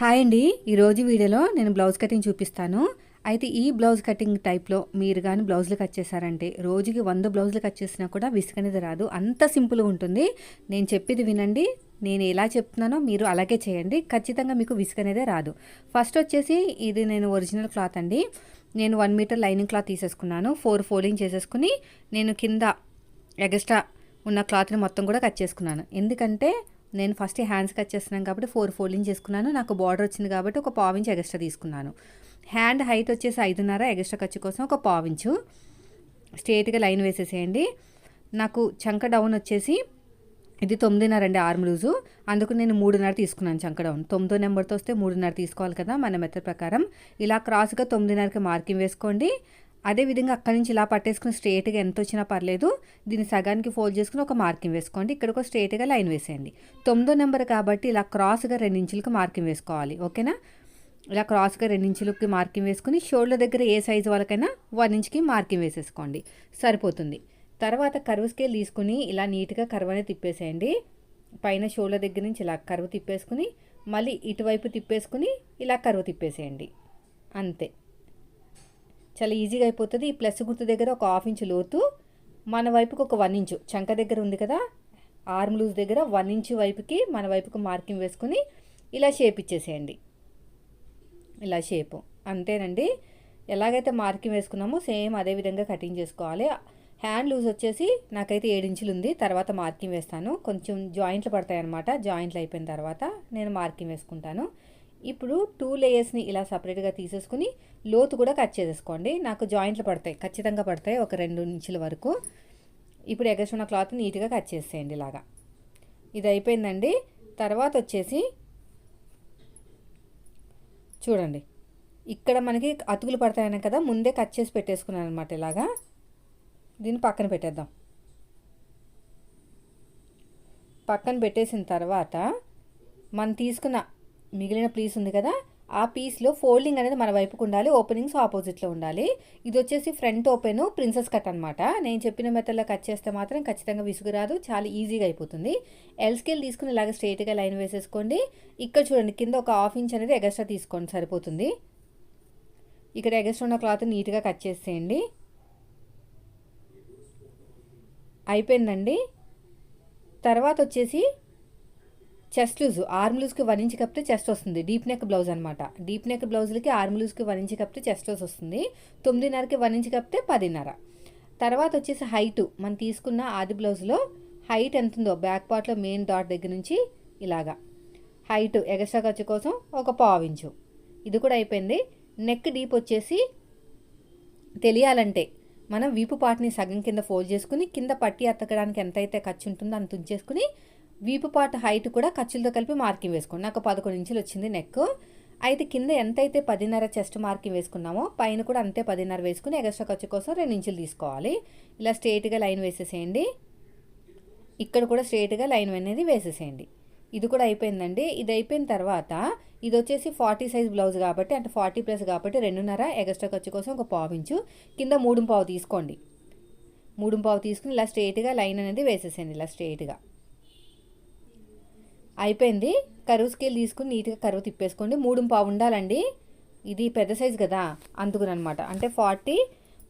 Hi అండి. ఈరోజు వీడియోలో నేను బ్లౌజ్ కటింగ్ చూపిస్తాను. అయితే ఈ బ్లౌజ్ కటింగ్ టైప్లో మీరు కానీ బ్లౌజులు కట్ చేశారంటే రోజుకి వంద బ్లౌజులు కట్ చేసినా కూడా విసుకనేది రాదు. అంత సింపుల్గా ఉంటుంది. నేను చెప్పేది వినండి. నేను ఎలా చెప్తున్నానో మీరు అలాగే చేయండి. ఖచ్చితంగా మీకు విసుకనేదే రాదు. ఫస్ట్ వచ్చేసి ఇది నేను ఒరిజినల్ క్లాత్ అండి. నేను వన్ మీటర్ లైనింగ్ క్లాత్ తీసేసుకున్నాను. ఫోర్ ఫోల్డింగ్ చేసేసుకుని నేను కింద ఎగస్ట్రా ఉన్న క్లాత్ని మొత్తం కూడా కట్ చేసుకున్నాను. ఎందుకంటే నేను ఫస్ట్ హ్యాండ్స్ కట్ చేస్తున్నాను కాబట్టి ఫోర్ ఫోల్డింగ్ చేసుకున్నాను. నాకు బార్డర్ వచ్చింది కాబట్టి ఒక పావించి ఎగస్ట్రా తీసుకున్నాను. హ్యాండ్ హైట్ వచ్చేసి ఐదున్నర ఎగస్ట్రా ఖర్చు కోసం ఒక పావించు స్ట్రేట్గా లైన్ వేసేసేయండి. నాకు చంక డౌన్ వచ్చేసి ఇది తొమ్మిదిన్నర అండి ఆర్మ్ లూజు అందుకు నేను మూడున్నర తీసుకున్నాను చంక డౌన్ తొమ్మిదో నెంబర్తో వస్తే మూడున్నర తీసుకోవాలి కదా మన మెథడ్ ప్రకారం. ఇలా క్రాస్గా తొమ్మిదిన్నరకి మార్కింగ్ వేసుకోండి. అదేవిధంగా అక్కడి నుంచి ఇలా పట్టేసుకుని స్ట్రేట్గా ఎంత వచ్చినా పర్లేదు. దీన్ని సగానికి ఫోల్డ్ చేసుకుని ఒక మార్కింగ్ వేసుకోండి. ఇక్కడ ఒక స్ట్రేట్గా లైన్ వేసేయండి. తొమ్మిదో నెంబర్ కాబట్టి ఇలా క్రాస్గా రెండు మార్కింగ్ వేసుకోవాలి. ఓకేనా? ఇలా క్రాస్గా రెండించులకి మార్కింగ్ వేసుకుని షోల్డర్ దగ్గర ఏ సైజు వాళ్ళకైనా వన్ ఇంచ్కి మార్కింగ్ వేసేసుకోండి. సరిపోతుంది. తర్వాత కర్వ్ స్కేల్ తీసుకుని ఇలా నీట్గా కర్వ్ అనేది తిప్పేసేయండి. పైన షోల్డర్ దగ్గర నుంచి ఇలా కరువు తిప్పేసుకుని మళ్ళీ ఇటువైపు తిప్పేసుకుని ఇలా కరువు తిప్పేసేయండి. అంతే. చాలా ఈజీగా అయిపోతుంది. ఈ ప్లస్ గుర్తు దగ్గర ఒక హాఫ్ ఇంచు లోతు మన వైపుకి ఒక వన్ ఇంచు చంక దగ్గర ఉంది కదా ఆర్మ్ లూజ్ దగ్గర వన్ ఇంచు వైపుకి మన వైపుకి మార్కింగ్ వేసుకుని ఇలా షేప్ ఇచ్చేసేయండి. ఇలా షేపు అంతేనండి. ఎలాగైతే మార్కింగ్ వేసుకున్నామో సేమ్ అదే విధంగా కటింగ్ చేసుకోవాలి. హ్యాండ్ లూజ్ వచ్చేసి నాకైతే ఏడించులు ఉంది. తర్వాత మార్కింగ్ వేస్తాను. కొంచెం జాయింట్లు పడతాయి అనమాట జాయింట్లు అయిపోయిన తర్వాత నేను మార్కింగ్ వేసుకుంటాను. ఇప్పుడు టూ లేయర్స్ని ఇలా సపరేట్గా తీసేసుకుని లోతు కూడా కట్ చేసేసుకోండి. నాకు జాయింట్లు పడతాయి. ఖచ్చితంగా పడతాయి ఒక రెండు ఇంచుల వరకు. ఇప్పుడు ఎగస్ట్రున్న క్లాత్ నీట్గా కట్ చేసేయండి ఇలాగా. ఇది అయిపోయిందండి. తర్వాత వచ్చేసి చూడండి. ఇక్కడ మనకి అతుకులు పడతాయని కదా ముందే కట్ చేసి పెట్టేసుకున్నాను అనమాట ఇలాగా. దీన్ని పక్కన పెట్టేద్దాం. పక్కన పెట్టేసిన తర్వాత మనం తీసుకున్న మిగిలిన పీస్ ఉంది కదా ఆ పీస్లో ఫోల్డింగ్ అనేది మన వైపుకు ఉండాలి ఓపెనింగ్స్ ఆపోజిట్లో ఉండాలి. ఇది వచ్చేసి ఫ్రంట్ ఓపెన్ ప్రిన్సెస్ కట్ అనమాట నేను చెప్పిన మెథడ్లో కట్ చేస్తే మాత్రం ఖచ్చితంగా విసుగురాదు చాలా ఈజీగా అయిపోతుంది. ఎల్ స్కేల్ తీసుకుని ఇలాగ స్ట్రైట్గా లైన్ వేసేసుకోండి. ఇక్కడ చూడండి కింద ఒక హాఫ్ ఇంచ్ అనేది ఎగస్ట్రా తీసుకోండి సరిపోతుంది. ఇక్కడ ఎగస్ట్రా ఉన్న క్లాత్ నీట్గా కట్ చేసేయండి. అయిపోయిందండి. తర్వాత వచ్చేసి చెస్ట్ లూజ్ ఆర్మ్ లూజ్కి వన్ ఇంచ్ కప్పితే చెస్ట్ వస్తుంది. డీప్ నెక్ బ్లౌజ్ అనమాట డీప్ నెక్ బ్లౌజ్లకి ఆర్మ్ లూజ్కి వన్ ఇంచ్ కప్పితే చెస్ట్ లూజ్ వస్తుంది. తొమ్మిదిన్నరకి వన్ ఇంచ్ కప్పితే పదిన్నర. తర్వాత వచ్చేసి హైటు మనం తీసుకున్న ఆది బ్లౌజ్లో హైట్ ఎంత ఉందో బ్యాక్ పార్ట్లో మెయిన్ డాట్ దగ్గర నుంచి ఇలాగా. హైట్ ఎగస్ట్రా ఖర్చు కోసం ఒక పావించు ఇది కూడా అయిపోయింది. నెక్ డీప్ వచ్చేసి తెలియాలంటే మనం వీపు పార్ట్ని సగం కింద ఫోల్డ్ చేసుకుని కింద పట్టి అత్తకడానికి ఎంతైతే ఖర్చు ఉంటుందో అంత ఉంచేసుకుని వీపు పాట హైట్ కూడా ఖర్చులతో కలిపి మార్కింగ్ వేసుకోండి. నాకు పదకొండు ఇంచులు వచ్చింది నెక్ అయితే కింద ఎంతైతే పదిన్నర చెస్ట్ మార్కింగ్ వేసుకున్నామో పైన కూడా అంతే పదిన్నర వేసుకుని ఎగస్ట్రా ఖర్చు కోసం రెండు ఇంచులు తీసుకోవాలి. ఇలా స్ట్రేట్గా లైన్ వేసేసేయండి. ఇక్కడ కూడా స్ట్రేట్గా లైన్ అనేది వేసేసేయండి. ఇది కూడా అయిపోయిందండి. ఇది అయిపోయిన తర్వాత ఇది వచ్చేసి ఫార్టీ సైజ్ బ్లౌజ్ కాబట్టి అంటే ఫార్టీ ప్లస్ కాబట్టి రెండున్నర ఎగస్ట్రా ఖర్చు కోసం ఒక పావు ఇంచు. కింద మూడు పావు తీసుకోండి. మూడు పావు తీసుకుని ఇలా స్ట్రేట్గా లైన్ అనేది వేసేసేయండి. ఇలా స్ట్రేట్గా అయిపోయింది. కరువు స్కేల్ తీసుకుని నీట్గా కరువు తిప్పేసుకోండి. మూడు పావు ఉండాలండి. ఇది పెద్ద సైజ్ కదా అందుకునమాట అంటే ఫార్టీ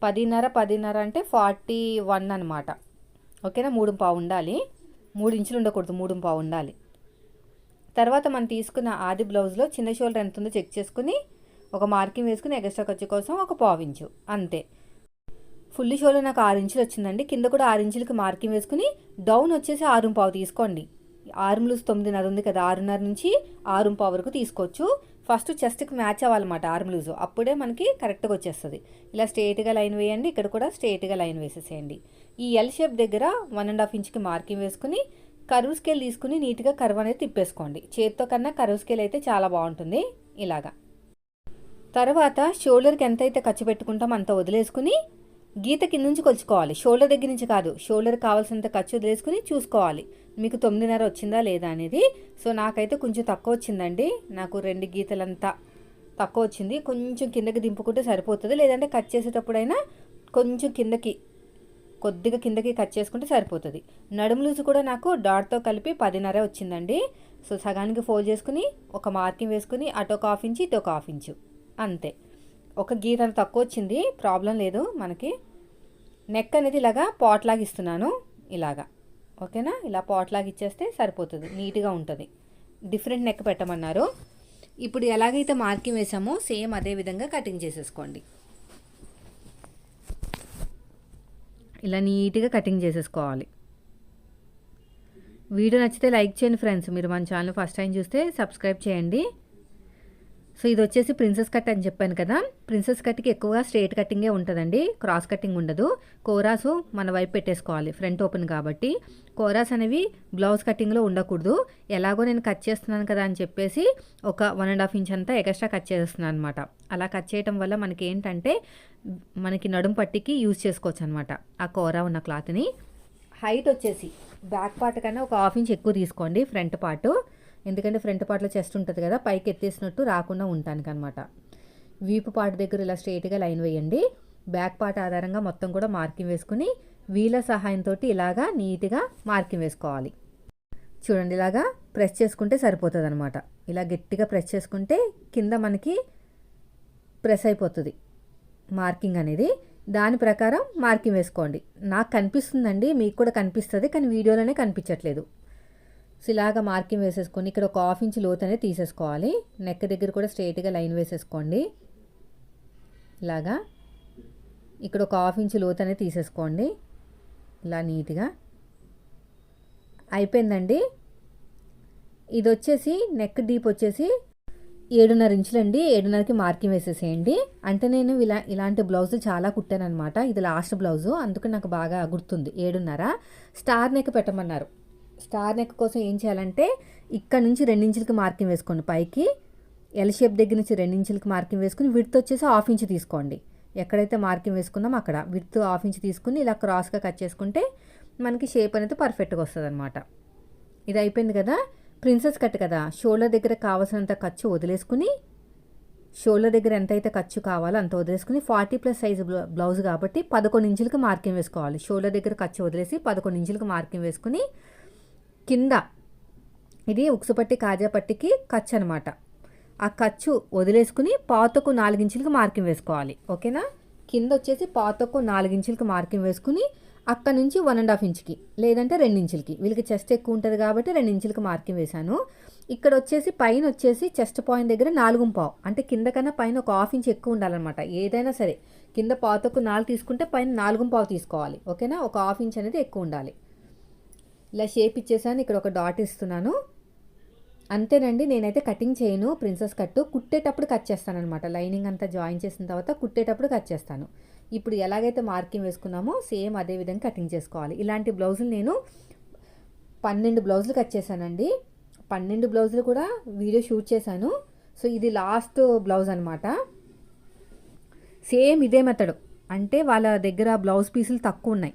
పదిన్నర పదిన్నర అంటే ఫార్టీ వన్ అనమాట ఓకేనా? మూడు పావు ఉండాలి. మూడు ఇంచులు ఉండకూడదు మూడు పావు ఉండాలి. తర్వాత మనం తీసుకున్న ఆది బ్లౌజ్లో చిన్న షోల్డర్ ఎంత ఉందో చెక్ చేసుకుని ఒక మార్కింగ్ వేసుకుని ఎగస్ట్రా ఖర్చు కోసం ఒక పావు ఇంచు అంతే. ఫుల్ షోలో నాకు ఆరు ఇంచులు వచ్చిందండి. కింద కూడా ఆరు ఇంచులకి మార్కింగ్ వేసుకుని డౌన్ వచ్చేసి ఆరు పావు తీసుకోండి. ఆరు తొమ్మిదిన్నర ఉంది కదా ఆరున్నర నుంచి ఆరు పావు వరకు తీసుకోవచ్చు. ఫస్ట్ చెస్ట్కి మ్యాచ్ అవ్వాలన్నమాట ఆర్మ్ లూజ్ అప్పుడే మనకి కరెక్ట్గా వచ్చేస్తుంది. ఇలా స్ట్రేట్గా లైన్ వేయండి ఇక్కడ కూడా స్ట్రేట్గా లైన్ వేసేసేయండి. ఈ ఎల్ షేప్ దగ్గర వన్ అండ్ హాఫ్ ఇంచ్కి మార్కింగ్ వేసుకుని కరువు స్కేల్ తీసుకుని నీట్గా కరువు అనేది తిప్పేసుకోండి. చేతితో కన్నా కరువు స్కేల్ అయితే చాలా బాగుంటుంది ఇలాగా. తర్వాత షోల్డర్కి ఎంతైతే ఖర్చు పెట్టుకుంటామో అంత వదిలేసుకుని గీత కింద నుంచి కొలుచుకోవాలి. షోల్డర్ దగ్గర నుంచి కాదు. షోల్డర్ కావాల్సినంత ఖర్చు వదిలేసుకుని చూసుకోవాలి. మీకు తొమ్మిదిన్నర వచ్చిందా లేదా అనేది? సో నాకైతే కొంచెం తక్కువ వచ్చిందండి. నాకు రెండు గీతలంతా తక్కువ వచ్చింది. కొంచెం కిందకి దింపుకుంటే సరిపోతుంది. లేదంటే కట్ చేసేటప్పుడైనా కొంచెం కిందకి కొద్దిగా కిందకి కట్ చేసుకుంటే సరిపోతుంది. నడుము లూజు కూడా నాకు డాట్తో కలిపి పదిన్నర వచ్చిందండి. సో సగానికి ఫోల్డ్ చేసుకుని ఒక మార్కింగ్ వేసుకుని అటు ఒక హాఫ్ ఇంచు ఇటు ఒక హాఫ్ ఇంచు. అంతే. ఒక గీత తక్కువ వచ్చింది ప్రాబ్లం లేదు మనకి. నెక్ అనేది ఇలాగా పాట్లాగా ఇస్తున్నాను ఇలాగా. ఓకేనా? ఇలా పాట్ లాగా ఇచ్చేస్తే సరిపోతుంది నీట్గా ఉంటుంది. డిఫరెంట్ నెక్ పెట్టమన్నారు. ఇప్పుడు ఎలాగైతే మార్కింగ్ వేసామో సేమ్ అదే విధంగా కటింగ్ చేసేసుకోండి. ఇలా నీట్గా కటింగ్ చేసేసుకోవాలి. వీడియో నచ్చితే లైక్ చేయండి ఫ్రెండ్స్. మీరు మన ఛానల్ ఫస్ట్ టైం చూస్తే సబ్స్క్రైబ్ చేయండి. సో ఇది వచ్చేసి ప్రిన్సెస్ కట్ అని చెప్పాను కదా. ప్రిన్సెస్ కట్కి ఎక్కువగా స్ట్రేట్ కటింగే ఉంటుందండి. క్రాస్ కటింగ్ ఉండదు. కోరాసు మన వైపు పెట్టేసుకోవాలి. ఫ్రంట్ ఓపెన్ కాబట్టి. కోరాస్ అనేవి బ్లౌజ్ కటింగ్లో ఉండకూడదు. ఎలాగో నేను కట్ చేస్తున్నాను కదా అని చెప్పేసి ఒక వన్ అండ్ హాఫ్ ఇంచ్ అంతా ఎక్స్ట్రా కట్ చేస్తున్నాను అనమాట అలా కట్ చేయడం వల్ల మనకి ఏంటంటే మనకి నడుం పట్టికి యూజ్ చేసుకోవచ్చు అనమాట ఆ కోరా ఉన్న క్లాత్ని. హైట్ వచ్చేసి బ్యాక్ పార్ట్ కన్నా ఒక హాఫ్ ఇంచ్ ఎక్కువ తీసుకోండి ఫ్రంట్ పార్ట్. ఎందుకంటే ఫ్రంట్ పార్ట్లో చెస్ట్ ఉంటుంది కదా పైకి ఎత్తేసినట్టు రాకుండా ఉండటానికి అనమాట వీపు పార్ట్ దగ్గర ఇలా స్ట్రైట్గా లైన్ వేయండి. బ్యాక్ పార్ట్ ఆధారంగా మొత్తం కూడా మార్కింగ్ వేసుకుని వీల సహాయంతో ఇలాగా నీట్గా మార్కింగ్ వేసుకోవాలి. చూడండి ఇలాగా ప్రెస్ చేసుకుంటే సరిపోతుంది అనమాట ఇలా గట్టిగా ప్రెస్ చేసుకుంటే కింద మనకి ప్రెస్ అయిపోతుంది మార్కింగ్ అనేది. దాని ప్రకారం మార్కింగ్ వేసుకోండి. నాకు కనిపిస్తుందండి మీకు కూడా కనిపిస్తుంది కానీ వీడియోలోనే కనిపించట్లేదు. సో ఇలాగ మార్కింగ్ వేసేసుకొని ఇక్కడ ఒక హాఫ్ ఇంచ్ లోత్ అనేది తీసేసుకోవాలి. నెక్ దగ్గర కూడా స్ట్రైట్గా లైన్ వేసేసుకోండి. ఇలాగా. ఇక్కడ ఒక హాఫ్ ఇంచ్ లోత్ అనేది తీసేసుకోండి. ఇలా నీట్గా. అయిపోయిందండి. ఇది వచ్చేసి నెక్ డీప్ వచ్చేసి ఏడున్నర ఇంచులండి. ఏడున్నరకి మార్కింగ్ వేసేసేయండి. అంటే నేను ఇలా ఇలాంటి బ్లౌజ్ చాలా కుట్టాను అనమాట ఇది లాస్ట్ బ్లౌజు. అందుకు నాకు బాగా గుర్తుంది. ఏడున్నర. స్టార్ నెక్ పెట్టమన్నారు. స్టార్ నెక్ కోసం ఏం చేయాలంటే ఇక్కడ నుంచి రెండించులకి మార్కింగ్ వేసుకోండి పైకి. ఎల్ షేప్ దగ్గర నుంచి రెండించులకి మార్కింగ్ వేసుకుని విడ్త్ వచ్చేసి హాఫ్ ఇంచ్ తీసుకోండి. ఎక్కడైతే మార్కింగ్ వేసుకున్నామో అక్కడ విడ్త్ హాఫ్ ఇంచ్ తీసుకుని ఇలా క్రాస్గా కట్ చేసుకుంటే మనకి షేప్ అనేది పర్ఫెక్ట్గా వస్తుంది అనమాట ఇది అయిపోయింది కదా? ప్రిన్సెస్ కట్ కదా? షోల్డర్ దగ్గర కావాల్సినంత ఖర్చు వదిలేసుకుని షోల్డర్ దగ్గర ఎంతైతే ఖర్చు కావాలో అంత వదిలేసుకుని ఫార్టీ ప్లస్ సైజ్ బ్లౌజ్ కాబట్టి పదకొండు ఇంచులకి మార్కింగ్ వేసుకోవాలి. షోల్డర్ దగ్గర ఖర్చు వదిలేసి పదకొండు ఇంచులకి మార్కింగ్ వేసుకుని కింద. ఇది ఉక్సుపట్టి కాజాపట్టికి ఖర్చు అనమాట ఆ ఖర్చు వదిలేసుకుని పాతకు నాలుగించులకి మార్కింగ్ వేసుకోవాలి. ఓకేనా? కింద వచ్చేసి పాతకు నాలుగించులకి మార్కింగ్ వేసుకుని అక్కడ నుంచి వన్ అండ్ హాఫ్ ఇంచ్కి లేదంటే రెండించులకి వీళ్ళకి చెస్ట్ ఎక్కువ ఉంటుంది కాబట్టి రెండించులకి మార్కింగ్ వేశాను. ఇక్కడ వచ్చేసి పైన వచ్చేసి చెస్ట్ పాయింట్ దగ్గర నాలుగు పావు. అంటే కింద కన్నా పైన ఒక హాఫ్ ఇంచ్ ఎక్కువ ఉండాలన్నమాట. ఏదైనా సరే. కింద పాతకు నాలుగు తీసుకుంటే పైన నాలుగు పావు తీసుకోవాలి. ఓకేనా? ఒక హాఫ్ ఇంచ్ అనేది ఎక్కువ ఉండాలి. ఇలా షేప్ ఇచ్చేసాను ఇక్కడ ఒక డాట్ ఇస్తున్నాను. అంతేనండి నేనైతే కటింగ్ చేయను ప్రిన్సెస్ కట్టు కుట్టేటప్పుడు కట్ చేస్తాను అనమాట లైనింగ్ అంతా జాయిన్ చేసిన తర్వాత కుట్టేటప్పుడు కట్ చేస్తాను. ఇప్పుడు ఎలాగైతే మార్కింగ్ వేసుకున్నామో సేమ్ అదే విధంగా కటింగ్ చేసుకోవాలి. ఇలాంటి బ్లౌజులు నేను పన్నెండు బ్లౌజులు కట్ చేశానండి. పన్నెండు బ్లౌజులు కూడా వీడియో షూట్ చేశాను. సో ఇది లాస్ట్ బ్లౌజ్ అనమాట సేమ్ ఇదే మెథడ్. అంటే వాళ్ళ దగ్గర బ్లౌజ్ పీసులు తక్కువ ఉన్నాయి.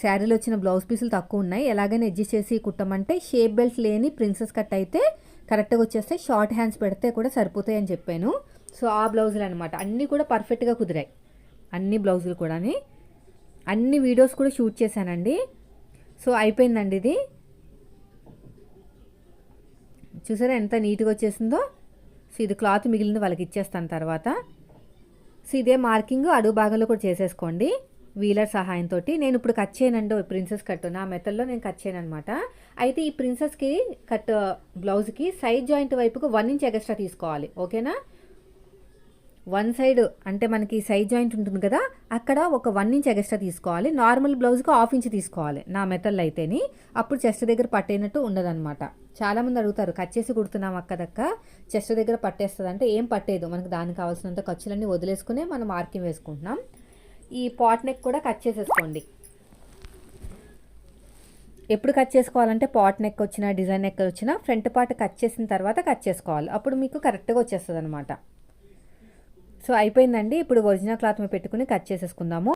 శారీలో వచ్చిన బ్లౌజ్ పీసులు తక్కువ ఉన్నాయి. ఎలాగైనా అడ్జస్ట్ చేసి కుట్టమంటే షేప్ బెల్ట్ లేని ప్రిన్సెస్ కట్ అయితే కరెక్ట్గా వచ్చేస్తే షార్ట్ హ్యాండ్స్ పెడితే కూడా సరిపోతాయి అని చెప్పాను. సో ఆ బ్లౌజులు అనమాట అన్నీ కూడా పర్ఫెక్ట్గా కుదిరాయి. అన్ని బ్లౌజులు కూడా అన్ని వీడియోస్ కూడా షూట్ చేశానండి. సో అయిపోయిందండి ఇది. చూసారా ఎంత నీట్గా వచ్చేసిందో? సో ఇది క్లాత్ మిగిలింది వాళ్ళకి ఇచ్చేస్తాను తర్వాత. సో ఇదే మార్కింగ్ అడుగు భాగంలో కూడా చేసేసుకోండి. వీలర్ సహాయంతో నేను ఇప్పుడు కట్ చేయనండి ప్రిన్సెస్ కట్ నా మెథడ్లో నేను కట్ చేయను అనమాట అయితే ఈ ప్రిన్సెస్కి కట్ బ్లౌజ్కి సైడ్ జాయింట్ వైపుకు వన్ ఇంచ్ ఎక్స్ట్రా తీసుకోవాలి. ఓకేనా? వన్ సైడ్ అంటే మనకి సైడ్ జాయింట్ ఉంటుంది కదా అక్కడ ఒక వన్ ఇంచ్ ఎక్స్ట్రా తీసుకోవాలి. నార్మల్ బ్లౌజ్కి హాఫ్ ఇంచ్ తీసుకోవాలి నా మెథడ్లో అయితేని. అప్పుడు చెస్ట్ దగ్గర పట్టేనట్టు ఉండదన్నమాట. చాలామంది అడుగుతారు కట్ చేసి కుడుతున్నాం అక్కదక్క చెస్ట్ దగ్గర పట్టేస్తుంది అంటే ఏం పట్టేదు. మనకు దానికి కావాల్సినంత ఖర్చులన్నీ వదిలేసుకునే మనం మార్కింగ్ వేసుకుంటున్నాం. ఈ పాట్ నెక్ కూడా కట్ చేసేసుకోండి. ఎప్పుడు కట్ చేసుకోవాలంటే పాట్ నెక్ వచ్చినా డిజైన్ నెక్ వచ్చినా ఫ్రంట్ పార్ట్ కట్ చేసిన తర్వాత కట్ చేసుకోవాలి. అప్పుడు మీకు కరెక్ట్గా వచ్చేస్తుంది అనమాట సో అయిపోయిందండి. ఇప్పుడు ఒరిజినల్ క్లాత్ మీద పెట్టుకుని కట్ చేసేసుకుందాము.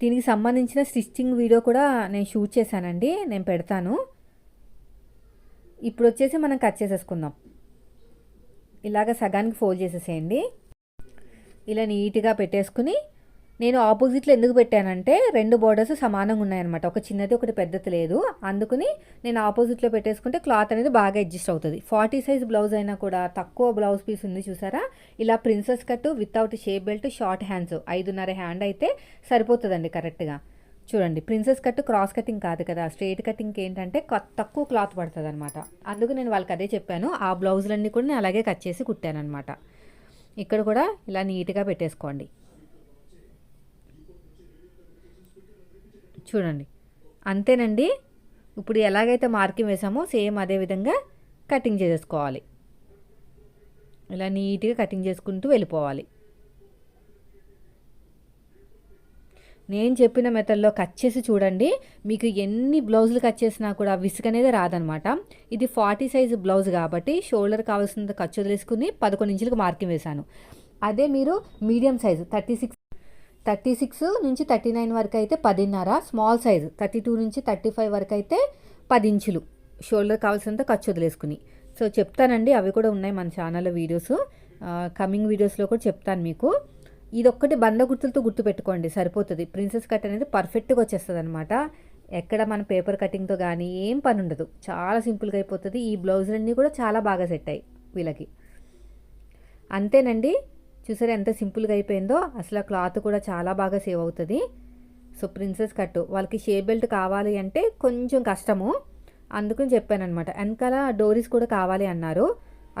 దీనికి సంబంధించిన స్టిచ్చింగ్ వీడియో కూడా నేను షూట్ చేశానండి. నేను పెడతాను. ఇప్పుడు వచ్చేసి మనం కట్ చేసేసుకుందాం. ఇలాగ సగానికి ఫోల్డ్ చేసేసేయండి. ఇలా నీట్గా పెట్టేసుకుని నేను ఆపోజిట్లో ఎందుకు పెట్టానంటే రెండు బోర్డర్స్ సమానంగా ఉన్నాయన్నమాట. ఒక చిన్నది ఒకటి పెద్దది లేదు. అందుకని నేను ఆపోజిట్లో పెట్టేసుకుంటే క్లాత్ అనేది బాగా అడ్జస్ట్ అవుతుంది. ఫార్టీ సైజ్ బ్లౌజ్ అయినా కూడా తక్కువ బ్లౌజ్ పీస్ ఉంది చూసారా? ఇలా princess cut without shape belt short hands ఐదున్నర హ్యాండ్ అయితే సరిపోతుందండి కరెక్ట్గా చూడండి ప్రిన్సెస్ కట్ క్రాస్ కటింగ్ కాదు కదా. స్ట్రైట్ కటింగ్కి ఏంటంటే తక్కువ క్లాత్ పడుతుంది అనమాట అందుకు నేను వాళ్ళకి అదే చెప్పాను. ఆ బ్లౌజులన్నీ కూడా నేను అలాగే కట్ చేసి కుట్టాను అనమాట ఇక్కడ కూడా ఇలా నీట్గా పెట్టేసుకోండి. చూడండి. అంతేనండి. ఇప్పుడు ఎలాగైతే మార్కింగ్ వేసామో సేమ్ అదే విధంగా కటింగ్ చేసేసుకోవాలి. ఇలా నీట్గా కటింగ్ చేసుకుంటూ వెళ్ళిపోవాలి. నేను చెప్పిన మెథడ్లో కట్ చేసి చూడండి. మీకు ఎన్ని బ్లౌజులు కట్ చేసినా కూడా విసుగు అనేది రాదనమాట. ఇది ఫార్టీ సైజు బ్లౌజ్ కాబట్టి షోల్డర్ కావాల్సినంత ఖర్చు వదిలేసుకుని పదకొండు ఇంచులకు మార్కింగ్ వేశాను. అదే మీరు medium size thirty six thirty six నుంచి థర్టీ నైన్ వరకు అయితే పదిన్నర స్మాల్ సైజు థర్టీ టూ నుంచి థర్టీ ఫైవ్ వరకు అయితే పది ఇంచులు. షోల్డర్ కావాల్సినంత ఖర్చు వదిలేసుకుని. సో చెప్తానండి అవి కూడా ఉన్నాయి మన ఛానల్లో వీడియోస్. కమింగ్ వీడియోస్లో కూడా చెప్తాను మీకు. ఇది ఒక్కటి బంద గుర్తులతో గుర్తు పెట్టుకోండి సరిపోతుంది. ప్రిన్సెస్ కట్ అనేది పర్ఫెక్ట్గా వచ్చేస్తుంది అనమాట ఎక్కడ మన పేపర్ కటింగ్తో కానీ ఏం పని ఉండదు చాలా సింపుల్గా అయిపోతుంది. ఈ బ్లౌజులన్నీ కూడా చాలా బాగా సెట్ అయ్యాయి వీళ్ళకి. అంతేనండి. చూసారా ఎంత సింపుల్గా అయిపోయిందో? అసలు ఆ క్లాత్ కూడా చాలా బాగా సేవ్ అవుతుంది. సో ప్రిన్సెస్ కట్టు వాళ్ళకి షేప్ బెల్ట్ కావాలి అంటే కొంచెం కష్టము. అందుకని చెప్పానమాట వెనకాల డోరీస్ కూడా కావాలి అన్నారు.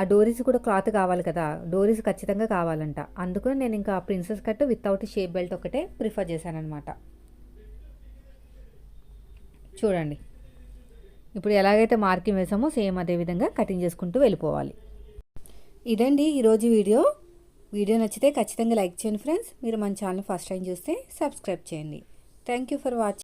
ఆ డోరీస్ కూడా క్లాత్ కావాలి కదా డోరీస్ ఖచ్చితంగా కావాలంట. అందుకని నేను ఇంకా princess cut without shape belt ఒకటే ప్రిఫర్ చేశానమాట చూడండి. ఇప్పుడు ఎలాగైతే మార్కింగ్ వేసామో సేమ్ అదే విధంగా కటింగ్ చేసుకుంటూ వెళ్ళిపోవాలి. ఇదండి ఈరోజు వీడియో. వీడియో నచ్చితే ఖచ్చితంగా లైక్ చేయండి ఫ్రెండ్స్. మీరు మన ఛానల్ ఫస్ట్ టైం చూస్తే సబ్స్క్రైబ్ చేయండి. Thank you for watching